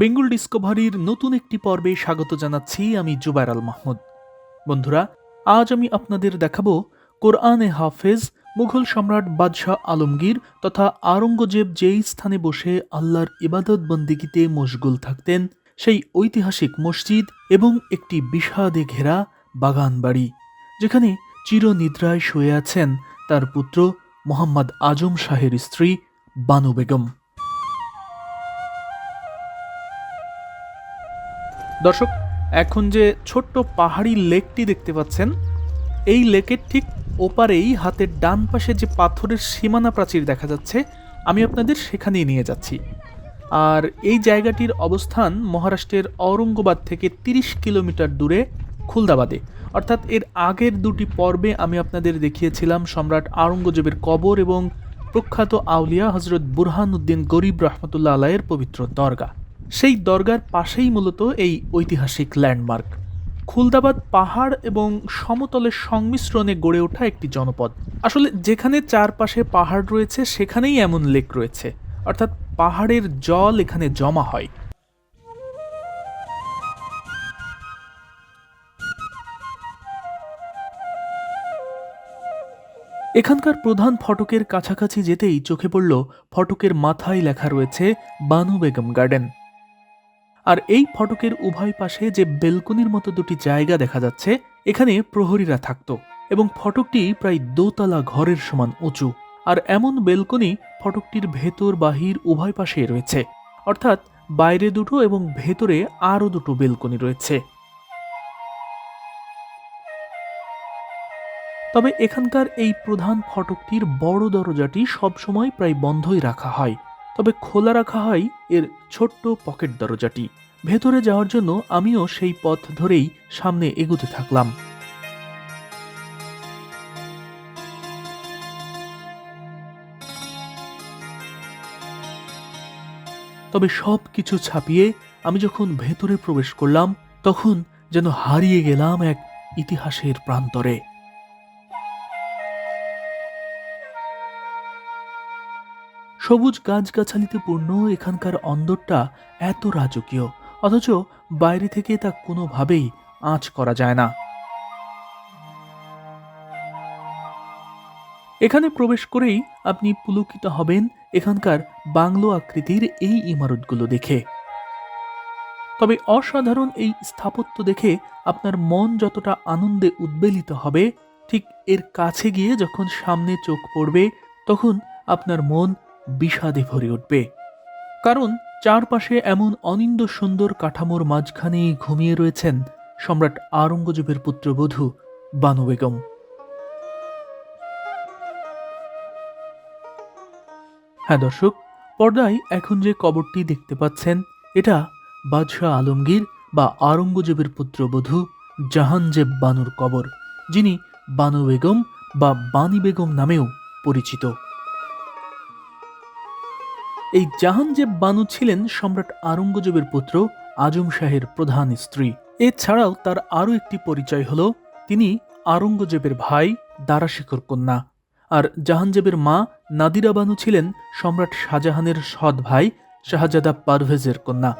বেঙ্গল ডিসকভারির নতুন একটি পর্বে স্বাগত জানাচ্ছি আমি জুবাইর আল মাহমুদ। বন্ধুরা, আজ আমি আপনাদের দেখাবো কোরআনে হাফেজ, মুঘল সম্রাট বাদশাহ আলমগীর তথা আওরঙ্গজেব যেই স্থানে বসে আল্লাহর ইবাদত বন্দিগিতে মশগুল থাকতেন, সেই ঐতিহাসিক মসজিদ এবং একটি বিষাদে ঘেরা বাগান বাড়ি, যেখানে চিরনিদ্রায় শুয়ে আছেন তার পুত্র মোহাম্মদ আজম শাহের স্ত্রী বানু বেগম। দর্শক, এখন যে ছোট্ট পাহাড়ি লেকটি দেখতে পাচ্ছেন, এই লেকের ঠিক ওপারেই হাতের ডান পাশে যে পাথরের সীমানা প্রাচীর দেখা যাচ্ছে, আমি আপনাদের সেখানেই নিয়ে যাচ্ছি। আর এই জায়গাটির অবস্থান মহারাষ্ট্রের ঔরঙ্গাবাদ থেকে ৩০ কিলোমিটার দূরে খুলদাবাদে। অর্থাৎ এর আগের দুটি পর্বে আমি আপনাদের দেখিয়েছিলাম সম্রাট আওরঙ্গজেবের কবর এবং প্রখ্যাত আউলিয়া হজরত বুরহানুদ্দিন গরিব রহমতুল্লাহ আলাইয়ের পবিত্র দরগা। সেই দরগার পাশেই মূলত এই ঐতিহাসিক ল্যান্ডমার্ক। খুলদাবাদ পাহাড় এবং সমতলের সংমিশ্রণে গড়ে ওঠা একটি জনপদ। আসলে যেখানে চারপাশে পাহাড় রয়েছে, সেখানেই এমন লেক রয়েছে। অর্থাৎ পাহাড়ের জল এখানে জমা হয়। এখানকার প্রধান ফটকের কাছাকাছি যেতেই চোখে পড়ল ফটকের মাথায় লেখা রয়েছে বানু বেগম গার্ডেন। আর এই ফটকের উভয় পাশে যে বেলকনির মতো দুটি জায়গা দেখা যাচ্ছে, এখানে প্রহরীরা থাকতো এবং ফটকটি প্রায় দোতলা ঘরের সমান উঁচু। আর এমন বেলকনি ফটকটির ভেতর বাহির উভয় পাশে রয়েছে। অর্থাৎ বাইরে দুটো এবং ভেতরে আরও দুটো বেলকনি রয়েছে। তবে এখানকার এই প্রধান ফটকটির বড় দরজাটি সবসময় প্রায় বন্ধই রাখা হয়। তবে খোলা রাখা হয় এর ছোট্ট পকেট দরজাটি। ভেতরে যাওয়ার জন্য আমিও সেই পথ ধরেই সামনে এগোতে থাকলাম। তবে সব কিছু ছাপিয়ে আমি যখন ভেতরে প্রবেশ করলাম, তখন যেন হারিয়ে গেলাম এক ইতিহাসের প্রান্তরে। সবুজ গাছগাছালিতে পূর্ণ এখানকার অন্দরটা এত রাজকীয়, অথচ বাইরে থেকে তা কোনোভাবেই আঁচ করা যায় না। এখানে প্রবেশ করেই আপনি পুলকিত হবেন এখানকার বাংলো আকৃতির এই ইমারতগুলো দেখে। তবে অসাধারণ এই স্থাপত্য দেখে আপনার মন যতটা আনন্দে উদ্বেলিত হবে, ঠিক এর কাছে গিয়ে যখন সামনে চোখ পড়বে, তখন আপনার মন বিষাদে ভরে উঠবে। কারণ চারপাশে এমন অনিন্দ সুন্দর কাঠামোর মাঝখানেই ঘুমিয়ে রয়েছেন সম্রাট আওরঙ্গজেবের পুত্রবধূ বানু বেগম। হ্যাঁ দর্শক, পর্দায় এখন যে কবরটি দেখতে পাচ্ছেন, এটা বাদশাহ আলমগীর বা আওরঙ্গজেবের পুত্রবধূ জাহানজেব বানুর কবর, যিনি বানু বেগম বা বানি বেগম নামেও পরিচিত। এই জাহানজেব বানু ছিলেন সম্রাট আওরঙ্গজেবের পুত্র আজম শাহের প্রধান স্ত্রী। এছাড়াও তার আরও একটি পরিচয় হল, তিনি আওরঙ্গজেবের ভাই দারাশিখর কন্যা। আর জাহানজেবের মা নাদিরা বানু ছিলেন সম্রাট শাহজাহানের সৎ ভাই শাহজাদা পারভেজের কন্যা।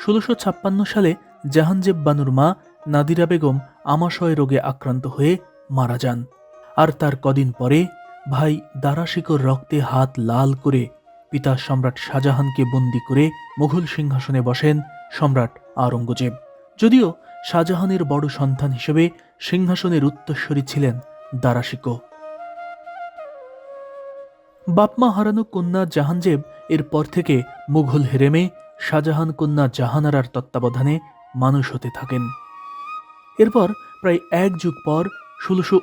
ষোলোশো ছাপ্পান্ন সালে জাহানজেব বানুর মা নাদিরা বেগম আমাশয় রোগে আক্রান্ত হয়ে মারা যান। আর তার কদিন পরে ভাই দারাশিকর রক্তে হাত লাল করে পিতা সম্রাট শাহজাহানকে বন্দি করে মুঘল সিংহাসনে বসেন সম্রাট আওরঙ্গজেব। যদিও শাহজাহানের বড় সন্তান হিসেবে সিংহাসনের উত্তরস্বরী ছিলেন দারাশিকো। বাপমা হারানো কন্যা জাহানজেব এরপর থেকে মুঘল হেরেমে শাহজাহান কন্যা জাহানারার তত্ত্বাবধানে মানুষ হতে থাকেন। এরপর প্রায় এক যুগ পর ষোলোশো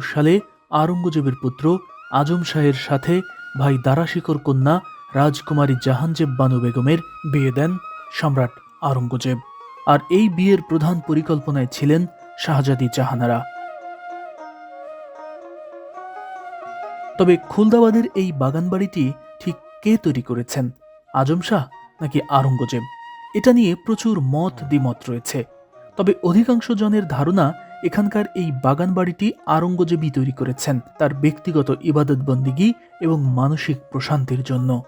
সালে আওরঙ্গজেবের পুত্র আজম শাহের সাথে ভাই দারাশিকর কন্যা রাজকুমারী জাহানজেব বানু বেগমের বিয়ে দেন সম্রাট আওরঙ্গজেব আর এই বিয়ের প্রধান পরিকল্পনায় ছিলেন শাহজাদি জাহানারা। তবে খুলদাবাদের এই বাগানবাড়িটি ঠিক কে তৈরি করেছেন? আজম শাহ নাকি আওরঙ্গজেব এটা নিয়ে প্রচুর মত দ্বিমত রয়েছে। তবে অধিকাংশ জনের ধারণা এখানকার এই বাগান বাড়িটি আরঙ্গজেবী তৈরি করেছেন তার ব্যক্তিগত ইবাদত বন্দিগি এবং মানসিক প্রশান্তির জন্য।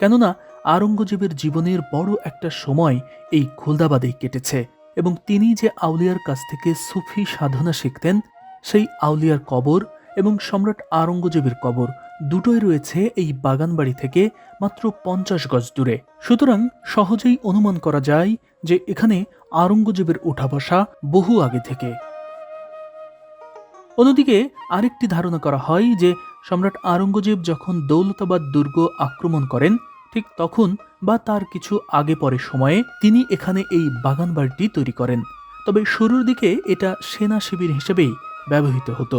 কেননা, আরঙ্গজেবের জীবনের বড় একটা সময় এই খুলদাবাদেই কেটেছে এবং তিনি যে আউলিয়ার কাছ থেকে সুফি সাধনা শিখতেন, সেই আউলিয়ার কবর এবং সম্রাট আরঙ্গজেবের কবর দুটোই রয়েছে এই বাগানবাড়ি থেকে মাত্র পঞ্চাশ গজ দূরে। সুতরাং সহজেই অনুমান করা যায় যে এখানে আরঙ্গজেবের ওঠা বসা বহু আগে থেকে। অন্যদিকে আরেকটি ধারণা করা হয় যে সম্রাট আরঙ্গজেব যখন দৌলতাবাদ দুর্গ আক্রমণ করেন, ঠিক তখন বা তার কিছু আগে পরে সময়ে তিনি এখানে এই বাগান বাড়িটি তৈরি করেন। তবে শুরুর দিকে এটা সেনা শিবির হিসেবেই ব্যবহৃত হতো।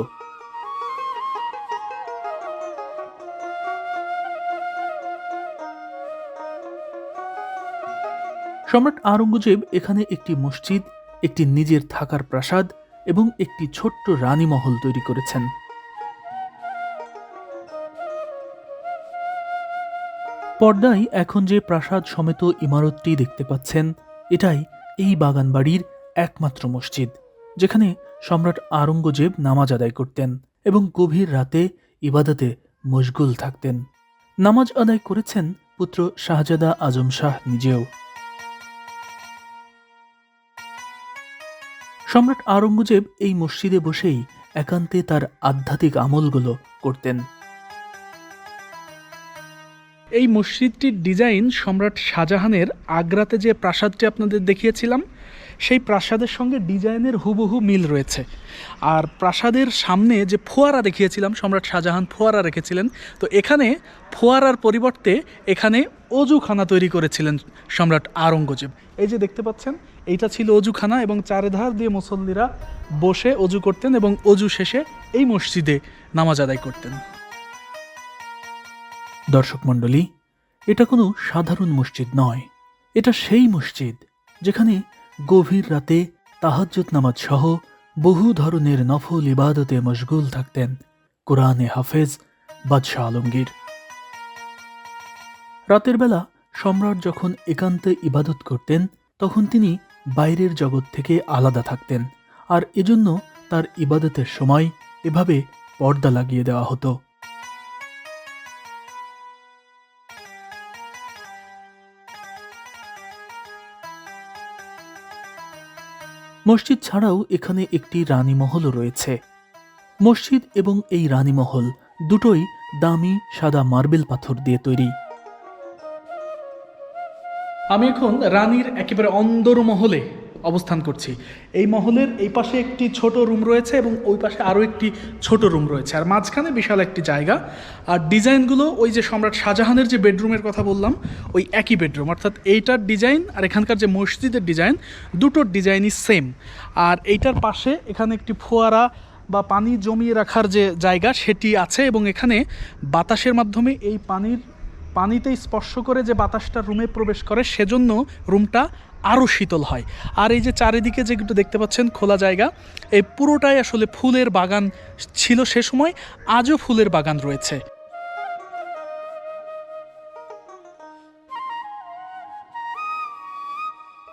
সম্রাট আরঙ্গজেব এখানে একটি মসজিদ, একটি নিজের থাকার প্রাসাদ এবং একটি ছোট্ট রানী মহল তৈরি করেছেন। পর্দায় এখন যে প্রাসাদ সমেত ইমারতটি দেখতে পাচ্ছেন, এটাই এই বাগান বাড়ির একমাত্র মসজিদ, যেখানে সম্রাট আরঙ্গজেব নামাজ আদায় করতেন এবং গভীর রাতে ইবাদতে মশগুল থাকতেন। নামাজ আদায় করেছেন পুত্র শাহজাদা আজম শাহ নিজেও। সম্রাট আরঙ্গজেব এই মসজিদে বসেই একান্তে তার আধ্যাত্মিক আমলগুলো করতেন। এই মসজিদটির ডিজাইন সম্রাট শাহজাহানের আগ্রাতে যে প্রাসাদটি আপনাদের দেখিয়েছিলাম, সেই প্রাসাদের সঙ্গে ডিজাইনের হুবহু মিল রয়েছে। আর প্রাসাদের সামনে যে ফোয়ারা দেখিয়েছিলাম, সম্রাট শাহজাহান ফোয়ারা রেখেছিলেন, তো এখানে ফোয়ারার পরিবর্তে এখানে অজুখানা তৈরি করেছিলেন সম্রাট আরঙ্গজেব এই যে দেখতে পাচ্ছেন এইটা ছিল অজুখানা এবং চারিধার দিয়ে মুসল্লিরা বসে অজু করতেন এবং অজু শেষে এই মসজিদে নামাজ আদায় করতেন। দর্শক মণ্ডলী, এটা কোনো সাধারণ মসজিদ নয়। এটা সেই মসজিদ যেখানে গভীর রাতে তাহাজ্জুদ নামাজ সহ বহু ধরনের নফল ইবাদতে মশগুল থাকতেন কোরআনে হাফেজ বাদশাহ আলমগীর। রাতের বেলা সম্রাট যখন একান্তে ইবাদত করতেন, তখন তিনি বাইরের জগৎ থেকে আলাদা থাকতেন, আর এজন্য তার ইবাদতের সময় এভাবে পর্দা লাগিয়ে দেওয়া হতো। মসজিদ ছাড়াও এখানে একটি রানীমহলও রয়েছে। মসজিদ এবং এই রানীমহল দুটোই দামি, সাদা মার্বেল পাথর দিয়ে তৈরি। আমি এখন রানীর একেবারে অন্দর মহলে অবস্থান করছি। এই মহলের এই পাশে একটি ছোট রুম রয়েছে এবং ওই পাশে আরও একটি ছোট রুম রয়েছে। আর মাঝখানে বিশাল একটি জায়গা। আর ডিজাইনগুলো ওই যে সম্রাট শাহজাহানের যে বেডরুমের কথা বললাম, ওই একই বেডরুম। অর্থাৎ এইটার ডিজাইন আর এখানকার যে মসজিদের ডিজাইন দুটোর ডিজাইনই সেম। আর এইটার পাশে এখানে একটি ফোয়ারা বা পানি জমিয়ে রাখার যে জায়গা, সেটি আছে এবং এখানে বাতাসের মাধ্যমে এই পানির পানিতে স্পর্শ করে যে বাতাসটা রুমে প্রবেশ করে, সেজন্য রুমটা আরও শীতল হয়। আর এই যে চারিদিকে যেগুলো দেখতে পাচ্ছেন খোলা জায়গা এই পুরোটাই আসলে ফুলের বাগান ছিল সে সময়, আজও ফুলের বাগান রয়েছে।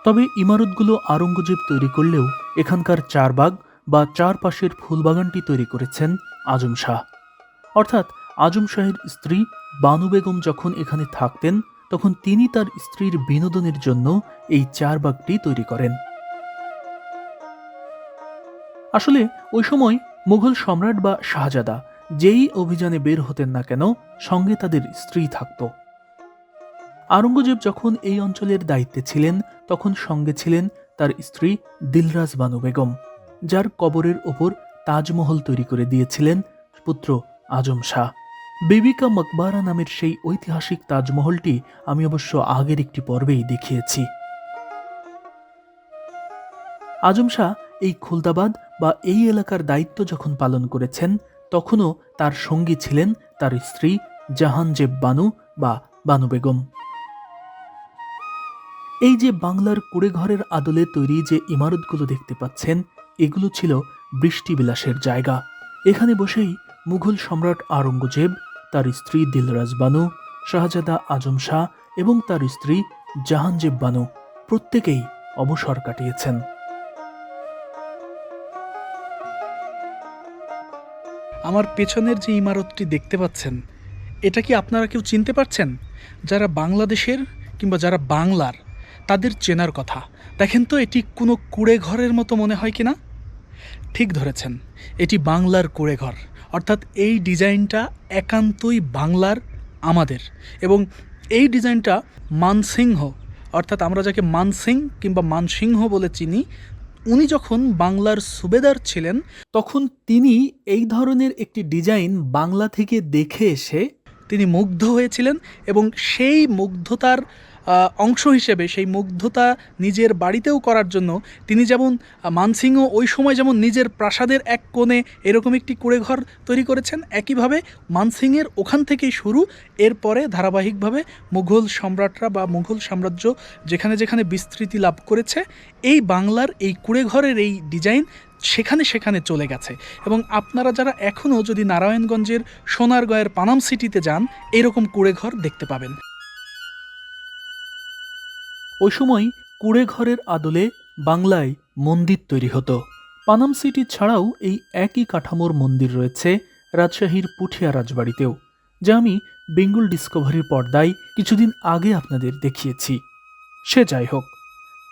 তবে ইমারতগুলো আরঙ্গজেব তৈরি করলেও এখানকার চারবাগ বা চারপাশের ফুলবাগানটি তৈরি করেছেন আজম শাহ। অর্থাৎ আজম শাহের স্ত্রী বানু বেগম যখন এখানে থাকতেন, তখন তিনি তার স্ত্রীর বিনোদনের জন্য এই চারবাগটি তৈরি করেন। আসলে, ওই সময় মুঘল সম্রাট বা শাহজাদা যেই অভিযানে বের হতেন না কেন, সঙ্গে তাদের স্ত্রী থাকত। আরঙ্গজেব যখন এই অঞ্চলের দায়িত্বে ছিলেন, তখন সঙ্গে ছিলেন তার স্ত্রী দিলরাজ বানু বেগম, যার কবরের ওপর তাজমহল তৈরি করে দিয়েছিলেন পুত্র আজম শাহ। বেবিকা মকবারা নামের সেই ঐতিহাসিক তাজমহলটি আমি অবশ্য আগের একটি পর্বেই দেখিয়েছি। আজম শাহ এই খুলদাবাদ বা এই এলাকার দায়িত্ব যখন পালন করেছেন, তখনও তার সঙ্গী ছিলেন তার স্ত্রী জাহানজেব বানু বা বানু বেগম। এই যে বাংলার কুড়েঘরের আদলে তৈরি যে ইমারতগুলো দেখতে পাচ্ছেন, এগুলো ছিল বৃষ্টিবিলাসের জায়গা। এখানে বসেই মুঘল সম্রাট আরঙ্গজেব তার স্ত্রী দিলরাজ বানু, শাহজাদা আজম শাহ এবং তার স্ত্রী জাহানজেব বানু প্রত্যেকেই অবসর কাটিয়েছেন। আমার পেছনের যে ইমারতটি দেখতে পাচ্ছেন, এটা কি আপনারা কেউ চিনতে পারছেন? যারা বাংলাদেশের কিংবা যারা বাংলার, তাদের চেনার কথা। দেখেন তো, এটি কোনো কুড়ে ঘরের মতো মনে হয় কি না ঠিক ধরেছেন, এটি বাংলার কুড়ে ঘর অর্থাৎ এই ডিজাইনটা একান্তই বাংলার আমাদের। এবং এই ডিজাইনটা মানসিংহ, অর্থাৎ আমরা যাকে মানসিং কিংবা মানসিংহ বলে চিনি, উনি যখন বাংলার সুবেদার ছিলেন, তখন তিনি এই ধরনের একটি ডিজাইন বাংলা থেকে দেখে এসে তিনি মুগ্ধ হয়েছিলেন এবং সেই মুগ্ধতার অংশ হিসেবে সেই মুগ্ধতা নিজের বাড়িতেও করার জন্য তিনি যেমন মানসিংহ ওই সময় যেমন নিজের প্রাসাদের এক কোণে এরকম একটি কুড়েঘর তৈরি করেছেন, একইভাবে মানসিংয়ের ওখান থেকেই শুরু। এরপরে ধারাবাহিকভাবে মুঘল সম্রাটরা বা মুঘল সাম্রাজ্য যেখানে যেখানে বিস্তৃতি লাভ করেছে, এই বাংলার এই কুড়েঘরের এই ডিজাইন সেখানে সেখানে চলে গেছে। এবং আপনারা যারা এখনও যদি নারায়ণগঞ্জের সোনারগয়ের পানাম সিটিতে যান, এরকম কুড়েঘর দেখতে পাবেন। ওই সময় কুড়ে ঘরের আদলে বাংলায় মন্দির তৈরি হতো। পানাম সিটি ছাড়াও এই একই কাঠামোর মন্দির রয়েছে রাজশাহীর পুঠিয়া রাজবাড়িতেও, যা আমি বেঙ্গল ডিসকভারির পর্দায় কিছুদিন আগে আপনাদের দেখিয়েছি। সে যাই হোক,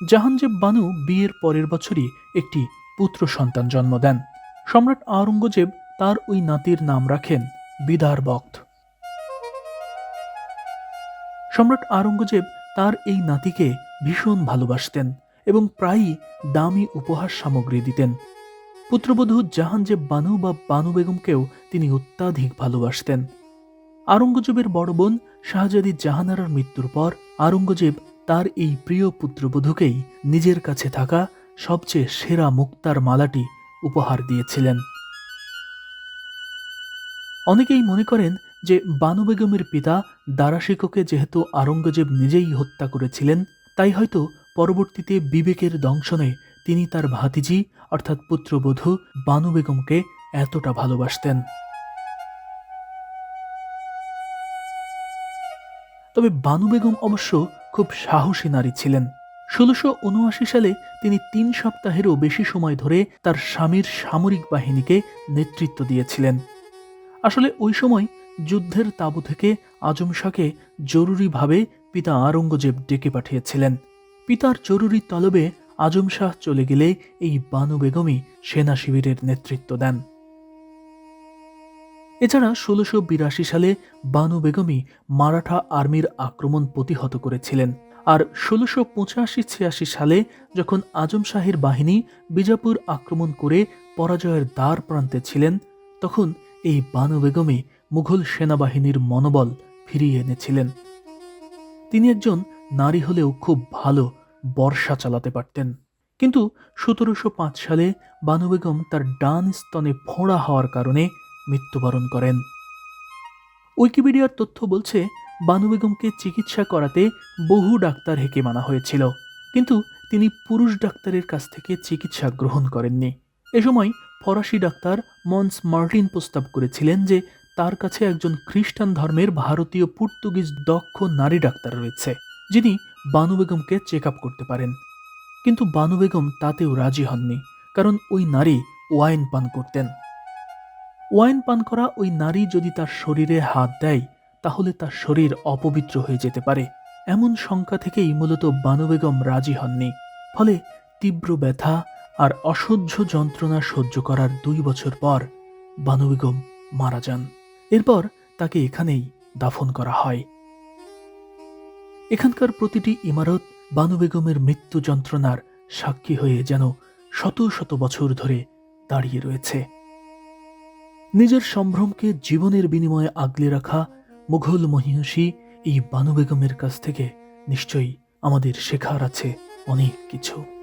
জাহানজেব বানু বিয়ের পরের বছরই একটি পুত্র সন্তান জন্ম দেন। সম্রাট আওরঙ্গজেব তার ওই নাতির নাম রাখেন বিদার বক্ত। সম্রাট আওরঙ্গজেব তার এই নাতিকে ভীষণ ভালোবাসতেন এবং প্রায়ই দামি উপহার সামগ্রী দিতেন। পুত্রবধূ জাহানজেব বানু বা বানু বেগমকেও তিনি অত্যাধিক ভালোবাসতেন। আরঙ্গজেবের বড় বোন শাহজাদি জাহানারার মৃত্যুর পর আরঙ্গজেব তার এই প্রিয় পুত্রবধূকেই নিজের কাছে থাকা সবচেয়ে সেরা মুক্তার মালাটি উপহার দিয়েছিলেন। অনেকেই মনে করেন যে বানু বেগমের পিতা দারাশিকোকে যেহেতু আরঙ্গজেব নিজেই হত্যা করেছিলেন, তাই হয়তো পরবর্তীতে বিবেকের দংশনে তিনি তার ভাতিজি, অর্থাৎ পুত্রবধূ, বানু বেগমকে এতটা ভালোবাসতেন। তবে বানু বেগম অবশ্য খুব সাহসী নারী ছিলেন। ষোলোশো উনআশি সালে তিনি তিন সপ্তাহেরও বেশি সময় ধরে তার স্বামীর সামরিক বাহিনীকে নেতৃত্ব দিয়েছিলেন। আসলে ওই সময় যুদ্ধের তাঁবু থেকে আজম শাহকে জরুরিভাবে পিতা আরঙ্গজেব ডেকে পাঠিয়েছিলেন। পিতার জরুরি তলবে আজম শাহ চলে গেলে এই বানু বেগমই সেনা শিবিরের নেতৃত্ব দেন। এছাড়া ষোলোশো বিরাশি সালে বানু বেগমই মারাঠা আর্মির আক্রমণ প্রতিহত করেছিলেন আর ষোলোশো পঁচাশি ছিয়াশি সালে যখন আজম শাহের বাহিনী বিজাপুর আক্রমণ করে পরাজয়ের দ্বার প্রান্তে ছিলেন, তখন এই বানু বেগমই মুঘল সেনাবাহিনীর মনোবল ফিরিয়ে এনেছিলেন। তিনি একজন নারী হলেও খুব ভালো বর্ষা চালাতে পারতেন। কিন্তু সতেরোশো পাঁচ সালে বানু বেগম তার ডান স্তনে ফোঁড়া হওয়ার কারণে মৃত্যুবরণ করেন। উইকিপিডিয়ার তথ্য বলছে, বানু বেগমকে চিকিৎসা করাতে বহু ডাক্তার হেকে মানা হয়েছিল, কিন্তু তিনি পুরুষ ডাক্তারের কাছ থেকে চিকিৎসা গ্রহণ করেননি। এ সময় ফরাসি ডাক্তার মন্স মার্টিন প্রস্তাব করেছিলেন যে তার কাছে একজন খ্রিস্টান ধর্মের ভারতীয় পর্তুগিজ দক্ষ নারী ডাক্তার রয়েছে, যিনি বানু বেগমকে চেক আপ করতে পারেন। কিন্তু বানু বেগম তাতেও রাজি হননি, কারণ ওই নারী ওয়াইন পান করতেন। ওয়াইন পান করা ওই নারী যদি তার শরীরে হাত দেয়, তাহলে তার শরীর অপবিত্র হয়ে যেতে পারে। এমন শঙ্কা থেকেই মূলত বানু বেগম রাজি হননি। ফলে তীব্র ব্যথা আর অসহ্য যন্ত্রণা সহ্য করার দুই বছর পর বানু বেগম মারা যান। এরপর তাকে এখানেই দাফন করা হয়। এখানকার প্রতিটি ইমারত বানু বেগমের মৃত্যু যন্ত্রণার সাক্ষী হয়ে যেন শত শত বছর ধরে দাঁড়িয়ে রয়েছে। নিজের সম্ভ্রমকে জীবনের বিনিময়ে আগলে রাখা মুঘল মহিষী এই বানু বেগমের কাছ থেকে নিশ্চয়ই আমাদের শেখার আছে অনেক কিছু।